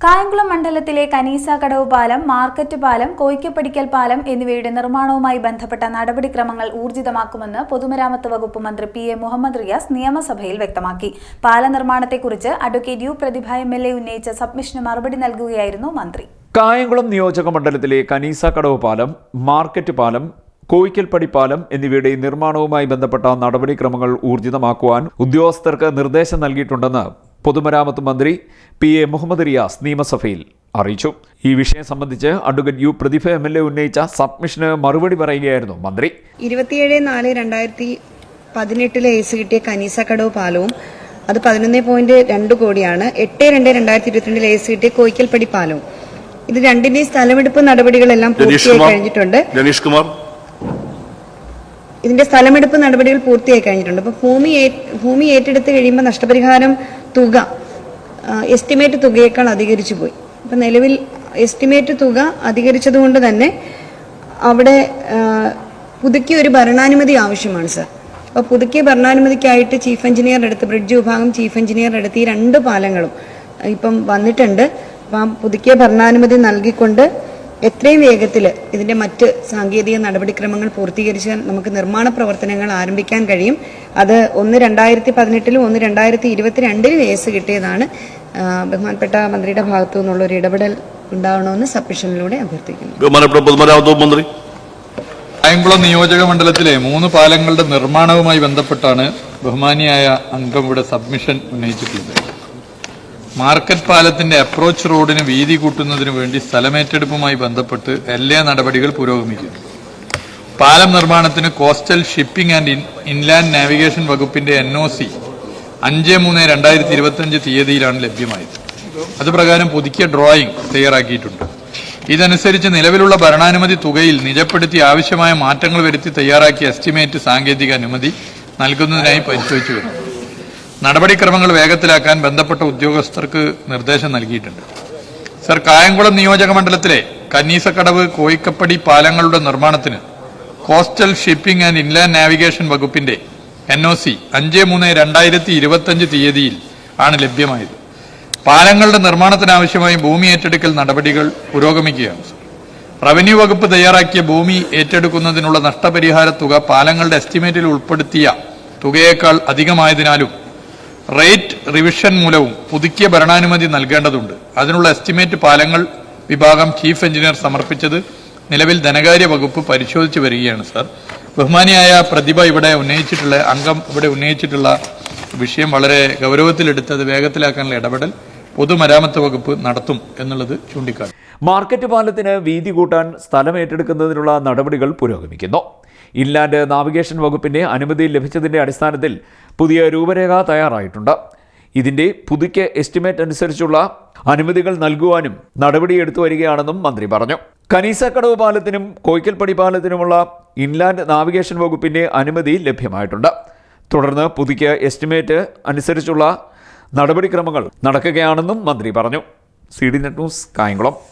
കായംകുളം മണ്ഡലത്തിലെ കനീസ കടവ് പാലം മാർക്കറ്റ് പാലം കോയിക്കപ്പടിക്കൽ പാലം എന്നിവയുടെ നിർമ്മാണവുമായി ബന്ധപ്പെട്ട നടപടിക്രമങ്ങൾ ഊർജിതമാക്കുമെന്ന് പൊതുമരാമത്ത് വകുപ്പ് മന്ത്രി പി എ മുഹമ്മദ് റിയാസ് നിയമസഭയിൽ വ്യക്തമാക്കി. പാല നിർമ്മാണത്തെക്കുറിച്ച് advocate U Prathibha M L A ഉന്നയിച്ച സബ്മിഷന് മറുപടി നൽകുകയായിരുന്നു മന്ത്രി. കായംകുളം നിയോജക മണ്ഡലത്തിലെ കനീസ കടവ് പാലം മാർക്കറ്റ് പാലം കോയിക്കൽപ്പടി പാലം എന്നിവയുടെ നിർമ്മാണവുമായി ബന്ധപ്പെട്ട നടപടിക്രമങ്ങൾ ഊർജിതമാക്കുവാൻ ഉദ്യോഗസ്ഥർക്ക് നിർദ്ദേശം നൽകിയിട്ടുണ്ടെന്ന് പൊതുമരാമത്ത് മന്ത്രി പി എ മുഹമ്മദ് റിയാസ് നിയമസഭയിൽ അറിയിച്ചു. ഈ വിഷയം സംബന്ധിച്ച് advocate U Prathibha M L A ഉന്നയിച്ച സബ്മിഷന് മറുപടി പറയുകയായിരുന്നു മന്ത്രി. ഇരുപത്തിയേഴ് നാല് രണ്ടായിരത്തി പതിനെട്ടിലെ എസ് കിട്ടിയ കനീസക്കടവ് പാലവും അത് പതിനൊന്ന് പോയിന്റ് രണ്ട് കോടിയാണ്. എട്ട് രണ്ട് രണ്ടായിരത്തി ഇരുപത്തിരണ്ടിലെ എസ് കിട്ടിയ കോയിക്കൽപ്പടി പാലവും. ഇത് രണ്ടിന്റെയും സ്ഥലമെടുപ്പ് നടപടികളെല്ലാം പൂർത്തിയായി കഴിഞ്ഞിട്ടുണ്ട്. കുമാർ. ഇതിന്റെ സ്ഥലമെടുപ്പ് നടപടികൾ പൂർത്തിയായി കഴിഞ്ഞിട്ടുണ്ട്. അപ്പൊ ഭൂമി ഭൂമി ഏറ്റെടുത്ത് കഴിയുമ്പോൾ നഷ്ടപരിഹാരം തുക എസ്റ്റിമേറ്റ് തുകയേക്കാൾ അധികരിച്ചു പോയി. അപ്പം നിലവിൽ എസ്റ്റിമേറ്റ് തുക അധികരിച്ചതുകൊണ്ട് തന്നെ അവിടെ പുതുക്കിയ ഒരു ഭരണാനുമതി ആവശ്യമാണ് സർ. അപ്പോൾ പുതുക്കിയ ഭരണാനുമതിക്കായിട്ട് ചീഫ് എഞ്ചിനീയറുടെ അടുത്ത് ബ്രിഡ്ജ് വിഭാഗം ചീഫ് എഞ്ചിനീയറുടെ അടുത്ത് ഈ രണ്ട് പാലങ്ങളും ഇപ്പം വന്നിട്ടുണ്ട്. അപ്പം പുതുക്കിയ ഭരണാനുമതി നൽകിക്കൊണ്ട് എത്രയും വേഗത്തിൽ ഇതിന്റെ മറ്റ് സാങ്കേതിക നടപടിക്രമങ്ങൾ പൂർത്തീകരിച്ചാൽ നമുക്ക് നിർമ്മാണ പ്രവർത്തനങ്ങൾ ആരംഭിക്കാൻ കഴിയും. അത് ഒന്ന് രണ്ടായിരത്തി പതിനെട്ടിലും ഒന്ന് രണ്ടായിരത്തി ഇരുപത്തിരണ്ടിലും ഏസ് കിട്ടിയതാണ്. ബഹുമാനപ്പെട്ട മന്ത്രിയുടെ ഭാഗത്തു നിന്നുള്ള ഒരു ഇടപെടൽ ഉണ്ടാവണമെന്ന് സബ്മിഷനിലൂടെ അഭ്യർത്ഥിക്കുന്നു. ബഹുമാനപ്പെട്ട പൊതുമരാമത്ത് വകുപ്പ് മന്ത്രി. കായംകുളം നിയോജക മണ്ഡലത്തിലെ മൂന്ന് പാലങ്ങളുടെ നിർമ്മാണവുമായി ബന്ധപ്പെട്ടാണ് ബഹുമാനിയായ അംഗം ഇവിടെ സബ്മിഷൻ ഉന്നയിച്ചിട്ടുള്ളത്. മാർക്കറ്റ് പാലത്തിന്റെ അപ്രോച്ച് റോഡിന് വീതി കൂട്ടുന്നതിനു വേണ്ടി സ്ഥലമേറ്റെടുപ്പുമായി ബന്ധപ്പെട്ട് എല്ലാ നടപടികൾ പുരോഗമിക്കുന്നു. പാലം നിർമ്മാണത്തിന് coastal shipping and inland navigation വകുപ്പിന്റെ എൻ ഒ സി അഞ്ച് മൂന്ന് രണ്ടായിരത്തി ഇരുപത്തിയഞ്ച് തീയതിയിലാണ് ലഭ്യമായത്. അതുപ്രകാരം പുതുക്കിയ ഡ്രോയിംഗ് തയ്യാറാക്കിയിട്ടുണ്ട്. ഇതനുസരിച്ച് നിലവിലുള്ള ഭരണാനുമതി തുകയിൽ നിജപ്പെടുത്തി ആവശ്യമായ മാറ്റങ്ങൾ വരുത്തി തയ്യാറാക്കിയ എസ്റ്റിമേറ്റ് സാങ്കേതിക അനുമതി നൽകുന്നതിനായി പരിശോധിച്ചു വരുന്നു. നടപടിക്രമങ്ങൾ വേഗത്തിലാക്കാൻ ബന്ധപ്പെട്ട ഉദ്യോഗസ്ഥർക്ക് നിർദ്ദേശം നൽകിയിട്ടുണ്ട്. സർ കായംകുളം നിയോജക മണ്ഡലത്തിലെ കന്നീസക്കടവ് കോയിക്കപ്പടി പാലങ്ങളുടെ നിർമ്മാണത്തിന് coastal shipping and inland navigation വകുപ്പിന്റെ എൻ ഒ സി അഞ്ച് മൂന്ന് രണ്ടായിരത്തി ഇരുപത്തഞ്ച് തീയതിയിൽ ആണ് ലഭ്യമായത്. പാലങ്ങളുടെ നിർമ്മാണത്തിനാവശ്യമായി ഭൂമി ഏറ്റെടുക്കൽ നടപടികൾ പുരോഗമിക്കുകയാണ് റവന്യൂ വകുപ്പ് തയ്യാറാക്കിയ ഭൂമി ഏറ്റെടുക്കുന്നതിനുള്ള നഷ്ടപരിഹാര തുക പാലങ്ങളുടെ എസ്റ്റിമേറ്റിൽ ഉൾപ്പെടുത്തിയ തുകയേക്കാൾ അധികമായതിനാലും റേറ്റ് റിവിഷൻ മൂലവും പുതുക്കിയ ഭരണാനുമതി നൽകേണ്ടതുണ്ട്. അതിനുള്ള എസ്റ്റിമേറ്റ് പാലങ്ങൾ വിഭാഗം ചീഫ് എഞ്ചിനീയർ സമർപ്പിച്ചത് നിലവിൽ ധനകാര്യ വകുപ്പ് പരിശോധിച്ചു വരികയാണ് സർ. ബഹുമാനിയായ പ്രതിഭ ഇവിടെ ഉന്നയിച്ചിട്ടുള്ള അംഗം ഇവിടെ ഉന്നയിച്ചിട്ടുള്ള വിഷയം വളരെ ഗൗരവത്തിലെടുത്ത് അത് വേഗത്തിലാക്കാനുള്ള ഇടപെടൽ പൊതുമരാമത്ത് വകുപ്പ് നടത്തും എന്നുള്ളത് ചൂണ്ടിക്കാട്ടി. മാർക്കറ്റ് പാലത്തിന് വീതി കൂട്ടാൻ സ്ഥലം ഏറ്റെടുക്കുന്നതിനുള്ള നടപടികൾ പുരോഗമിക്കുന്നു. ഇൻലാൻഡ് നാവിഗേഷൻ വകുപ്പിന്റെ അനുമതി ലഭിച്ചതിന്റെ അടിസ്ഥാനത്തിൽ പുതിയ രൂപരേഖ തയ്യാറായിട്ടുണ്ട്. ഇതിന്റെ പുതുക്കിയ എസ്റ്റിമേറ്റ് അനുസരിച്ചുള്ള അനുമതികൾ നൽകുവാനും നടപടിയെടുത്തു വരികയാണെന്നും മന്ത്രി പറഞ്ഞു. കനീസക്കടവ് പാലത്തിനും കോയ്ക്കൽപ്പടി പാലത്തിനുമുള്ള ഇൻലാൻഡ് നാവിഗേഷൻ വകുപ്പിന്റെ അനുമതി ലഭ്യമായിട്ടുണ്ട്. തുടർന്ന് പുതുക്കിയ എസ്റ്റിമേറ്റ് അനുസരിച്ചുള്ള നടപടിക്രമങ്ങൾ നടക്കുകയാണെന്നും മന്ത്രി പറഞ്ഞു. C D net news Kayamkulam.